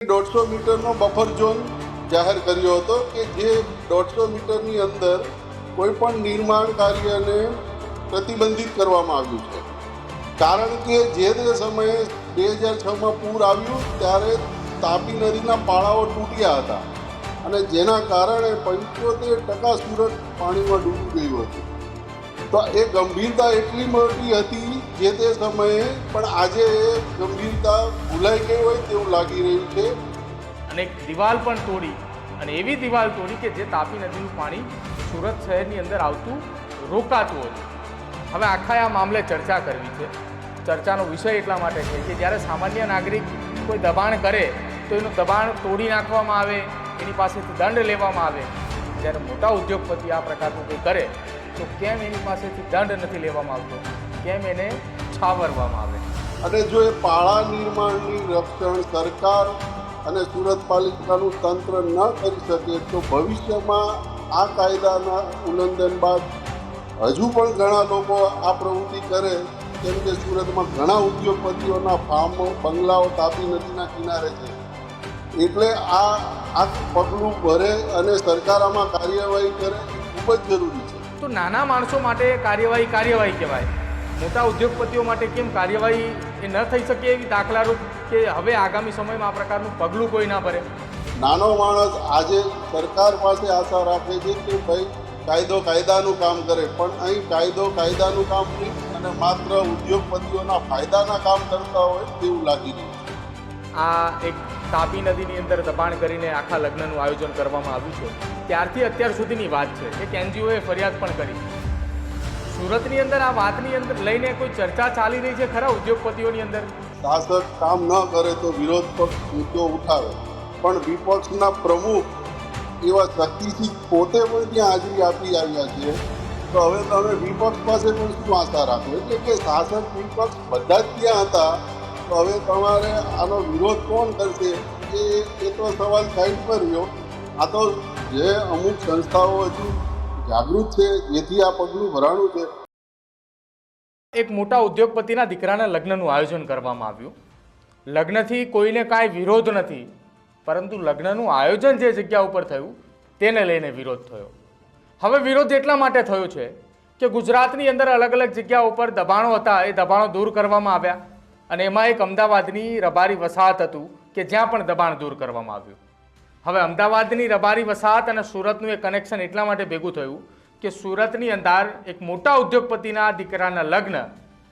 દોઢસો મીટરનો buffer zone જાહેર કર્યો હતો કે જે દોઢસો મીટરની અંદર કોઈ પણ નિર્માણ કાર્યને પ્રતિબંધિત કરવામાં આવ્યું છે. કારણ કે જે તે સમયે બે હજાર છમાં પૂર આવ્યું ત્યારે તાપી નદીના પાળાઓ તૂટ્યા હતા અને જેના કારણે પંચોતેર ટકા સુરત પાણીમાં ડૂબી ગયું હતું. તો એ ગંભીરતા એટલી મોટી હતી જે તે સમયે પણ આજે એ ગંભીરતા ભૂલાઈ ગઈ હોય તેવું લાગી રહ્યું છે. અને એક દિવાલ પણ તોડી, અને એવી દિવાલ તોડી કે જે તાપી નદીનું પાણી સુરત શહેરની અંદર આવતું રોકાતું હતું. હવે આખા આ મામલે ચર્ચા કરવી છે. ચર્ચાનો વિષય એટલા માટે છે કે જ્યારે સામાન્ય નાગરિક કોઈ દબાણ કરે, તો એનું દબાણ તોડી નાખવામાં આવે, એની પાસેથી દંડ લેવામાં આવે. જ્યારે મોટા ઉદ્યોગપતિ આ પ્રકારનું કંઈ કરે તો કેમ એની પાસેથી દંડ નથી લેવામાં આવતો? કેમ એને છાવરવામાં આવે? અને જો એ પાળા નિર્માણની રક્ષણ સરકાર અને સુરત પાલિકાનું તંત્ર ન કરી શકે, તો ભવિષ્યમાં આ કાયદાના ઉલ્લંઘન બાદ હજુ પણ ઘણા લોકો આ પ્રવૃત્તિ કરે, કેમ કે સુરતમાં ઘણા ઉદ્યોગપતિઓના ફાર્મો, બંગલાઓ તાપી નદીના કિનારે છે. એટલે આ આ પગલું ભરે અને સરકાર આમાં કાર્યવાહી કરે, ખૂબ જ જરૂરી તો નાના માણસો માટે કાર્યવાહી કાર્યવાહી કહેવાય. મોટા ઉદ્યોગપતિઓ માટે કેમ કાર્યવાહી એ ન થઈ શકે એવી દાખલારૂપ કે હવે આગામી સમયમાં આ પ્રકારનું પગલું કોઈ ના ભરે. નાનો માણસ આજે સરકાર પાસે આશા રાખે છે કે ભાઈ કાયદો કાયદાનું કામ કરે પણ અહીં કાયદો કાયદાનું કામ નહીં અને માત્ર ઉદ્યોગપતિઓના ફાયદાના કામ કરતા હોય તેવું લાગી રહ્યું છે. આ એક તાપી નદીની અંદર દબાણ કરીને આખા લગ્નનું આયોજન કરવામાં આવ્યું છે. ત્યારથી અત્યાર સુધીની વાત છે એક એનજીઓએ ફરિયાદ પણ કરી. સુરતની અંદર આ વાતની અંદર લઈને કોઈ ચર્ચા ચાલી રહી છે ખરા ઉદ્યોગપતિઓની અંદર? શાસક કામ ન કરે તો વિરોધ પક્ષ મુદ્દો ઉઠાવે. પણ વિપક્ષના પ્રમુખ એવા શક્તિસિંહ પોતે પણ ત્યાં હાજરી આપી આવ્યા છે. તો હવે તમે વિપક્ષ પાસે પણ શું આશા રાખો? એટલે કે શાસક વિપક્ષ બધા જ ત્યાં હતા. તો હવે તમારે આનો વિરોધ કોણ કરશે? એ એ તો સવાલ સાઈડ પર રહ્યો. આ તો જે અમુક સંસ્થાઓ હજુ જાગૃત છે જેથી આ પગલું ભરાણું છે. એક મોટા ઉદ્યોગપતિના દીકરાના લગ્નનું આયોજન કરવામાં આવ્યું. લગ્નથી કોઈને કાંઈ વિરોધ નથી, પરંતુ લગ્નનું આયોજન જે જગ્યા ઉપર થયું, તેને લઈને વિરોધ થયો. હવે વિરોધ એટલા માટે થયો છે કે ગુજરાતની અંદર અલગ અલગ જગ્યા ઉપર દબાણો હતા, એ દબાણો દૂર કરવામાં આવ્યા. અને એમાં એક અમદાવાદની રબારી વસાહત હતું કે જ્યાં પણ દબાણ દૂર કરવામાં આવ્યું. હવે અમદાવાદની રબારી વસાહત અને સુરતનું એ કનેક્શન એટલા માટે ભેગું થયું કે સુરતની અંદર એક મોટા ઉદ્યોગપતિના દીકરાના લગ્ન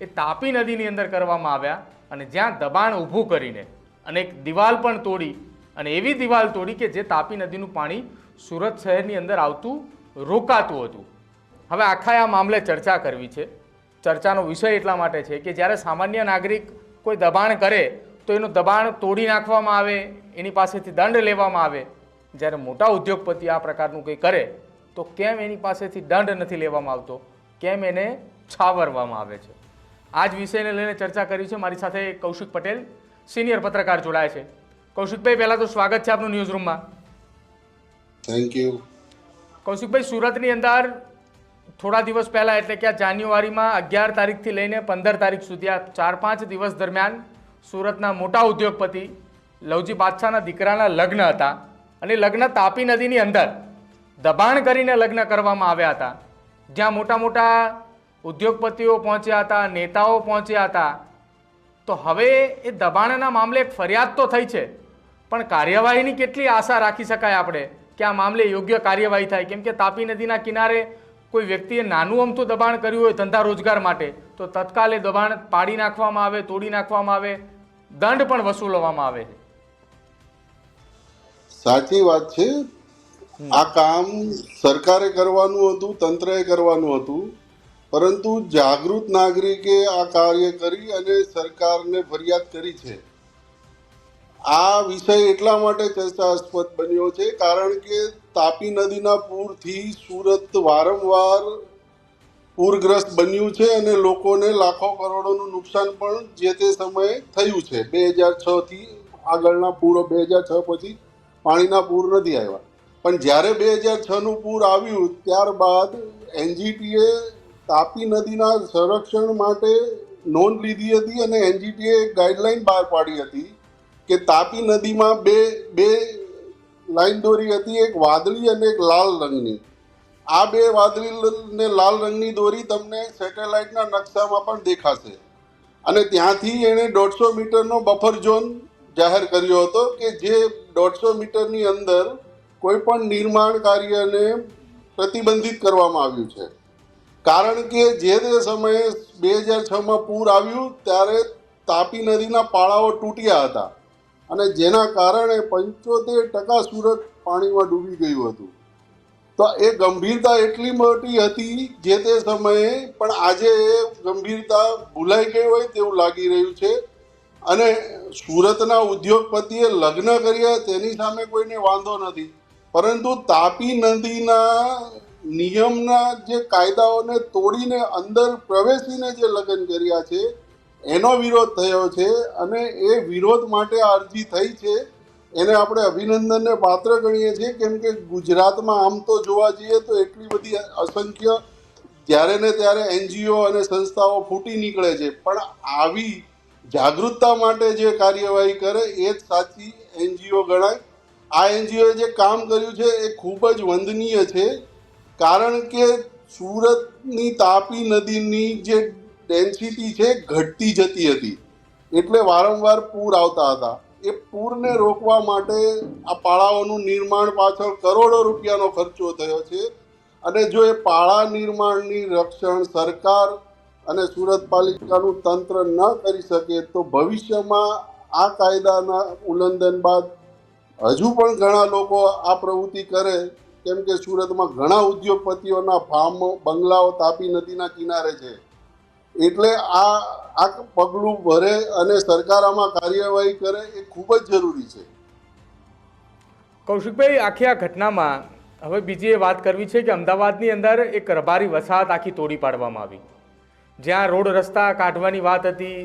એ તાપી નદીની અંદર કરવામાં આવ્યા અને જ્યાં દબાણ ઊભું કરીને અને એક દિવાલ પણ તોડી અને એવી દિવાલ તોડી કે જે તાપી નદીનું પાણી સુરત શહેરની અંદર આવતું રોકાતું હતું. હવે આખા આ મામલે ચર્ચા કરવી છે. ચર્ચાનો વિષય એટલા માટે છે કે જ્યારે સામાન્ય નાગરિક કોઈ દબાણ કરે તો એનું દબાણ તોડી નાખવામાં આવે એની પાસેથી દંડ લેવામાં આવે. જ્યારે મોટા ઉદ્યોગપતિ આ પ્રકારનું કંઈ કરે તો કેમ એની પાસેથી દંડ નથી લેવામાં આવતો? કેમ એને છાવરવામાં આવે છે? આ જ વિષયને લઈને ચર્ચા કરી છે મારી સાથે કૌશિક પટેલ સિનિયર પત્રકાર જોડાય છે. કૌશિકભાઈ પહેલાં તો સ્વાગત છે આપનું ન્યૂઝ રૂમમાં. થેન્ક યુ કૌશિકભાઈ સુરતની અંદર થોડા દિવસ પહેલાં, એટલે કે આ જાન્યુઆરીમાં અગિયાર તારીખથી લઈને પંદર તારીખ સુધી, આ ચાર પાંચ દિવસ દરમિયાન સુરતના મોટા ઉદ્યોગપતિ લવજી બાદશાહના દીકરાના લગ્ન હતા અને લગ્ન તાપી નદીની અંદર દબાણ કરીને લગ્ન કરવામાં આવ્યા હતા. જ્યાં મોટા મોટા ઉદ્યોગપતિઓ પહોંચ્યા હતા, નેતાઓ પહોંચ્યા હતા. તો હવે એ દબાણના મામલે એક ફરિયાદ તો થઈ છે, પણ કાર્યવાહીની કેટલી આશા રાખી શકાય આપણે કે આ મામલે યોગ્ય કાર્યવાહી થાય? કેમ કે તાપી નદીના કિનારે કોઈ વ્યક્તિએ નાનું અમથું દબાણ કર્યું હોય ધંધા રોજગાર માટે તો તત્કાલ દબાણ પાડી નાખવામાં આવે તોડી નાખવામાં આવે દંડ પણ વસૂલવામાં આવે. સાચી વાત છે. આ કામ સરકારે કરવાનું હતું તંત્રએ કરવાનું હતું પરંતુ જાગૃત નાગરિકે આ કાર્ય કરી અને સરકારને ફરિયાદ કરી છે. આ વિષય એટલા માટે ચર્ચાસ્પદ બન્યો છે, કારણ કે તાપી નદીના પૂરથી સુરત વારંવાર પૂરગ્રસ્ત બન્યું છે અને લોકોને લાખો કરોડોનું નુકસાન પણ જે તે સમયે થયું છે. બે હજાર છથી આગળના પૂરો, બે હજાર છ પછી પાણીના પૂર નથી આવ્યા. પણ જ્યારે બે હજાર છનું પૂર આવ્યું, ત્યારબાદ એનજીટીએ તાપી નદીના સંરક્ષણ માટે નોંધ લીધી હતી અને એનજીટીએ ગાઈડલાઈન બહાર પાડી હતી કે તાપી નદીમાં બે બે લાઈન દોરી હતી, એક વાદળી અને એક લાલ રંગની. આ બે વાદળી ને લાલ રંગની દોરી તમને સેટેલાઇટના નકશામાં પણ દેખાશે. અને ત્યાંથી એણે દોઢસો મીટરનો બફર ઝોન જાહેર કર્યો હતો કે જે દોઢસો મીટરની અંદર કોઈ પણ નિર્માણ કાર્યને પ્રતિબંધિત કરવામાં આવ્યું છે. કારણ કે જે તે સમયે બે હજાર છમાં પૂર આવ્યું, ત્યારે તાપી નદીના પાળાઓ તૂટ્યા હતા. અને જેના કારણે પંચોતેર ટકા સુરત પાણીમાં ડૂબી ગયું હતું. તો એ ગંભીરતા એટલી મોટી હતી જે તે સમયે પણ આજે એ ગંભીરતા ભૂલાઈ ગઈ હોય તેવું લાગી રહ્યું છે. અને સુરતના ઉદ્યોગપતિએ લગ્ન કર્યા તેની સામે કોઈને વાંધો નથી. પરંતુ તાપી નદીના નિયમના જે કાયદાઓને તોડીને અંદર પ્રવેશીને જે લગ્ન કર્યા છે એનો વિરોધ થયો છે અને એ વિરોધ માટે અરજી થઈ છે. એને આપણે અભિનંદનને પાત્ર ગણીએ છીએ. કેમ કે ગુજરાતમાં આમ તો જોવા જઈએ તો એટલી બધી અસંખ્ય જ્યારે ને ત્યારે એનજીઓ અને સંસ્થાઓ ફૂટી નીકળે છે. પણ આવી જાગૃતતા માટે જે કાર્યવાહી કરે એ જ સાચી એનજીઓ ગણાય. આ એનજીઓએ જે કામ કર્યું છે એ ખૂબ જ વંદનીય છે. કારણ કે સુરતની તાપી નદીની જે ડેન્સિટી છે, ઘટતી જતી હતી. એટલે વારંવાર પૂર આવતા હતા. એ પૂરને રોકવા માટે આ પાળાઓનું નિર્માણ પાછળ કરોડો રૂપિયાનો ખર્ચો થયો છે. અને જો એ પાળા નિર્માણની રક્ષણ સરકાર અને સુરત પાલિકાનું તંત્ર ન કરી શકે, તો ભવિષ્યમાં આ કાયદાના ઉલ્લંઘન બાદ હજુ પણ ઘણા લોકો આ પ્રવૃત્તિ કરે, કેમ કે સુરતમાં ઘણા ઉદ્યોગપતિઓના ફાર્મ બંગલાઓ તાપી નદીના કિનારે છે. એટલે આ આ પગલું ભરે અને સરકાર આમાં કાર્યવાહી કરે એ ખૂબ જ જરૂરી છે. કૌશિકભાઈ, આખી આ ઘટનામાં હવે બીજી એ વાત કરવી છે કે અમદાવાદની અંદર એક રબારી વસાહત આખી તોડી પાડવામાં આવી. જ્યાં રોડ રસ્તા કાઢવાની વાત હતી.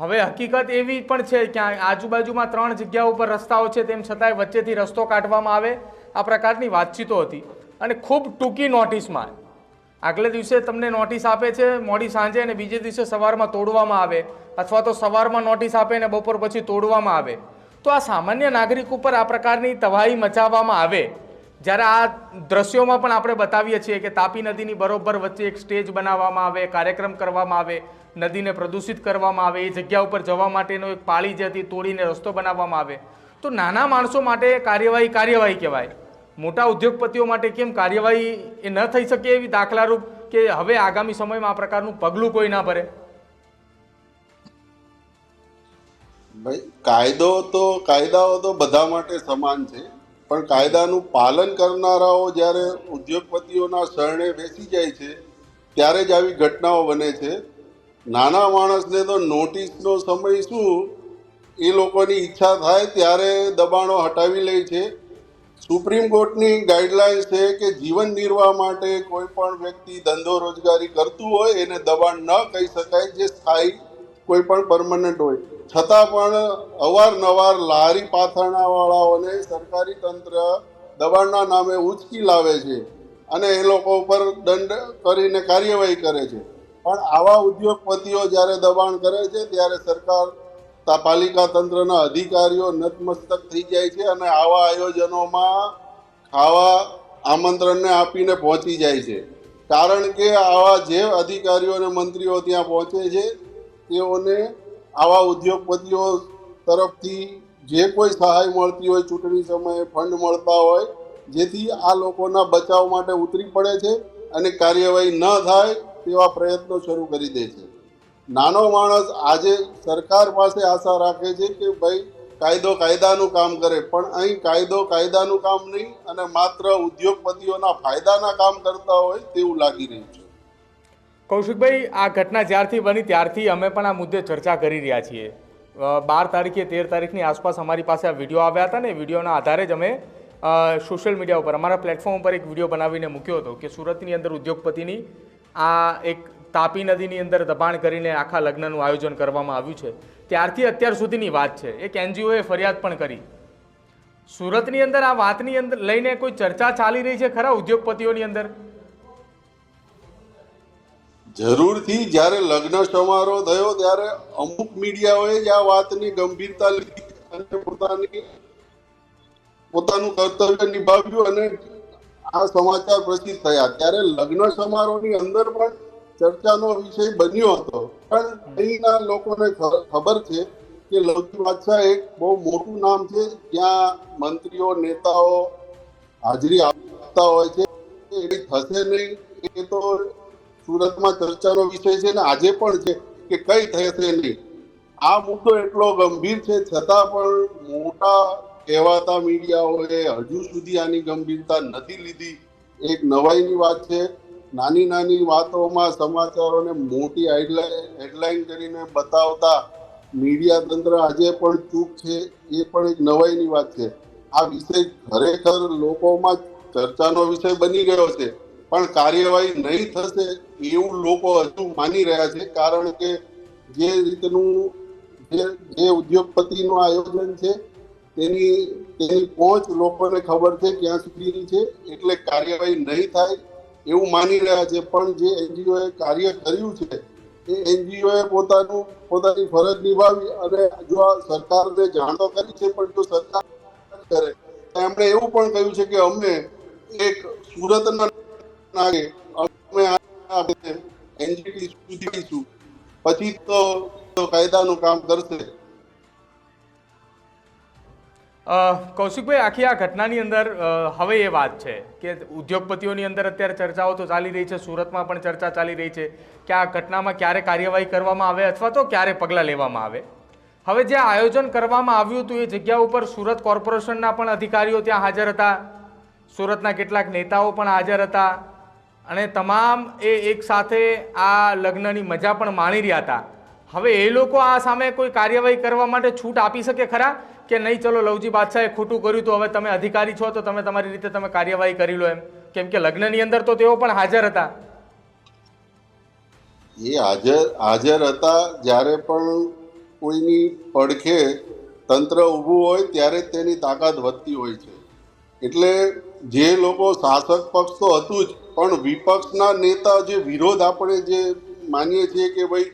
હવે હકીકત એવી પણ છે કે આજુબાજુમાં ત્રણ જગ્યા ઉપર રસ્તાઓ છે, તેમ છતાંય વચ્ચેથી રસ્તો કાઢવામાં આવે આ પ્રકારની વાતચીતો હતી. અને ખૂબ ટૂંકી નોટિસમાં આગલે દિવસે તમને નોટિસ આપે છે, મોડી સાંજે અને બીજે દિવસે સવારમાં તોડવામાં આવે, અથવા તો સવારમાં નોટિસ આપે અને બપોર પછી તોડવામાં આવે. તો આ સામાન્ય નાગરિક ઉપર આ પ્રકારની તવાહી મચાવવામાં આવે. જ્યારે આ દ્રશ્યોમાં પણ આપણે બતાવીએ છીએ કે તાપી નદીની બરોબર વચ્ચે એક સ્ટેજ બનાવવામાં આવે, કાર્યક્રમ કરવામાં આવે, નદીને પ્રદૂષિત કરવામાં આવે, એ જગ્યા ઉપર જવા માટેનો એક પાળી જે હતી તોડીને રસ્તો બનાવવામાં આવે. તો નાના માણસો માટે કાર્યવાહી કાર્યવાહી કહેવાય. મોટા ઉદ્યોગપતિઓ માટે કેમ કાર્યવાહી એ ન થઈ શકે એવી દાખલારૂપ કે હવે આગામી સમયમાં આ પ્રકારનું પગલું કોઈ ના ભરે? ભાઈ, કાયદો તો, કાયદાઓ તો બધા માટે સમાન છે, પણ કાયદાનું પાલન કરનારાઓ જ્યારે ઉદ્યોગપતિઓના શરણે બેસી જાય છે, ત્યારે જ આવી ઘટનાઓ બને છે. નાના માણસને તો નોટિસનો સમય શું? એ લોકોની ઈચ્છા થાય ત્યારે દબાણો હટાવી લે છે. સુપ્રીમ કોર્ટની ગાઈડલાઇન્સ છે કે જીવન નિર્વાહ માટે કોઈ પણ વ્યક્તિ ધંધો રોજગારી કરતું હોય, એને દબાણ ન કહી શકાય, જે સ્થાયી કોઈ પણ પરમનન્ટ હોય. છતાં પણ અવારનવાર લારી પાથરણાવાળાઓને સરકારી તંત્ર દબાણના નામે ઉચકી લાવે છે અને એ લોકો ઉપર દંડ કરીને કાર્યવાહી કરે છે. પણ આવા ઉદ્યોગપતિઓ જ્યારે દબાણ કરે છે, ત્યારે સરકાર પાલિકા તંત્રના અધિકારીઓ નતમસ્તક થઈ જાય છે અને આવા આયોજનોમાં ખાવા આમંત્રણને આપીને પહોંચી જાય છે. કારણ કે આવા જે અધિકારીઓ અને મંત્રીઓ ત્યાં પહોંચે છે, તેઓને આવા ઉદ્યોગપતિઓ તરફથી જે કોઈ સહાય મળતી હોય, ચૂંટણી સમયે ફંડ મળતા હોય, જેથી આ લોકોના બચાવ માટે ઉતરી પડે છે અને કાર્યવાહી ન થાય તેવા પ્રયત્નો શરૂ કરી દે છે. નાનો માણસ આજે સરકાર પાસે આશા રાખે છે કે ભાઈ કાયદો કાયદાનું કામ કરે, પણ અહીં કાયદો કાયદાનું કામ નહીં અને માત્ર ઉદ્યોગપતિઓના ફાયદાના કામ કરતા હોય તેવું લાગી રહ્યું છે. કૌશિકભાઈ, આ ઘટના જ્યારથી બની ત્યારથી અમે પણ આ મુદ્દે ચર્ચા કરી રહ્યા છીએ. બાર તારીખે, તેર તારીખની આસપાસ અમારી પાસે આ વીડિયો આવ્યા હતા ને વિડીયોના આધારે જ અમે સોશિયલ મીડિયા ઉપર, અમારા પ્લેટફોર્મ ઉપર એક વીડિયો બનાવીને મૂક્યો હતો કે સુરતની અંદર ઉદ્યોગપતિની આ એક તાપી નદીની અંદર દબાણ કરીને આખા લગ્નનું આયોજન કરવામાં આવ્યું છે. ત્યારથી અત્યાર સુધીની વાત છે. એક એનજીઓએ ફરિયાદ પણ કરી. સુરતની અંદર આ વાતની અંદર લઈને કોઈ ચર્ચા ચાલી રહી છે ખરા ઉદ્યોગપતિઓની અંદર? જરૂરથી જ્યારે લગ્ન સમારોહ થયો ત્યારે અમુક મીડિયાઓએ જ આ વાતની ગંભીરતા લીધી અને પોતાની, પોતાનું કર્તવ્ય નિભાવ્યું અને આ સમાચાર પ્રસિદ્ધ થયા. ત્યારે લગ્ન સમારોહની અંદર પણ ચર્ચાનો વિષય બન્યો હતો. પણ અહીંના લોકોને ખબર છે કે લવજી બાદશાહ એક બહુ મોટું નામ છે જ્યાં મંત્રીઓ નેતાઓ હાજરી આપતા હોય છે. એ થશે નહીં એ તો સુરતમાં ચર્ચાનો વિષય છે ને આજે પણ છે કે કઈ થશે નહીં. આ મુદ્દો એટલો ગંભીર છે છતાં પણ મોટા કહેવાતા મીડિયાઓએ હજુ સુધી આની ગંભીરતા નથી લીધી. એક નવાઈની વાત છે નાની નાની વાતોમાં સમાચારોને મોટી હેડલાઇન કરીને બતાવતા મીડિયા તંત્ર આજે પણ ચૂપ છે. એ પણ એક નવાઈની વાત છે. આ વિષય ખરેખર લોકોમાં ચર્ચાનો વિષય બની ગયો છે. પણ કાર્યવાહી નહીં થશે એવું લોકો હજુ માની રહ્યા છે. કારણ કે જે રીતનું જે જે ઉદ્યોગપતિનું આયોજન છે, તેની તેની પહોંચ લોકોને ખબર છે ક્યાં સુધીની છે. એટલે કાર્યવાહી નહીં થાય. એવું માની રહ્યા છે. પણ જે એનજીઓએ કાર્ય કર્યું છે, એ એનજીઓએ પોતાનું, પોતાની ફરજ નિભાવી અને જો આ સરકારને જાણ તો કરી છે, પણ જો સરકાર કરે એમણે એવું પણ કહ્યું છે કે અમે એક સુરતના નાગે અમે એનજીટી સુધી પછી તો કાયદાનું કામ કરશે. કૌશિકભાઈ, આખી આ ઘટનાની અંદર હવે એ વાત છે કે ઉદ્યોગપતિઓની અંદર અત્યારે ચર્ચાઓ તો ચાલી રહી છે, સુરતમાં પણ ચર્ચા ચાલી રહી છે કે આ ઘટનામાં ક્યારે કાર્યવાહી કરવામાં આવે અથવા તો ક્યારે પગલાં લેવામાં આવે. હવે જે આયોજન કરવામાં આવ્યું હતું એ જગ્યા ઉપર સુરત કોર્પોરેશનના પણ અધિકારીઓ ત્યાં હાજર હતા, સુરતના કેટલાક નેતાઓ પણ હાજર હતા અને તમામ એ એક સાથે આ લગ્નની મજા પણ માણી રહ્યા હતા. હવે એ લોકો આ સામે કોઈ કાર્યવાહી કરવા માટે છૂટ આપી શકે ખરા? કે નહીં, ચલો લવજી બાદશાહે ખોટું કર્યું તો હવે તમે અધિકારી છો, તો તમે તમારી રીતે તમે કાર્યવાહી કરી લો એમ. કેમ કે લગ્નની અંદર તો તેઓ પણ હાજર હતા. એ હાજર હાજર હતા જ્યારે પણ કોઈની પડખે તંત્ર ઊભું હોય ત્યારે તેની તાકાત વધતી હોય છે. એટલે જે લોકો શાસક પક્ષ તો હતું જ, પણ વિપક્ષના નેતા જે વિરોધ આપણે જે માનીએ છીએ કે ભાઈ